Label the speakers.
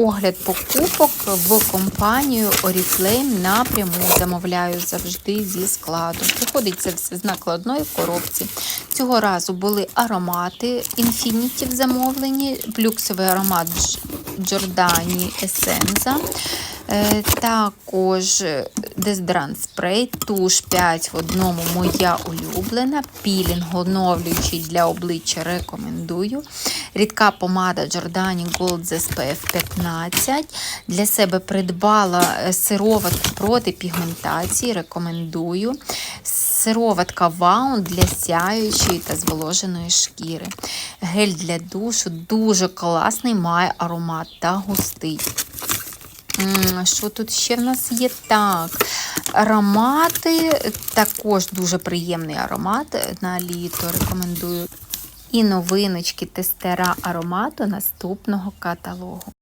Speaker 1: Огляд покупок в компанію Oriflame напряму замовляю завжди зі складу. Приходить це все з накладної коробці. Цього разу були аромати Infinity в замовленні, люксовий аромат Джордані Giordani Essenza. Е, Також дезодорант спрей, туш 5 в одному моя улюблена, пілінг оновлюючий для обличчя рекомендую. Рідка помада Giordani Gold з SPF 15. Для себе придбала е, сироватку проти пігментації, рекомендую. Сироватка Ваун для сяючої та зволоженої шкіри. Гель для душу дуже класний, має аромат та густий. Що тут ще в нас є? Так, аромати, також дуже приємний аромат на літо. Рекомендую. І новиночки тестера аромату наступного каталогу.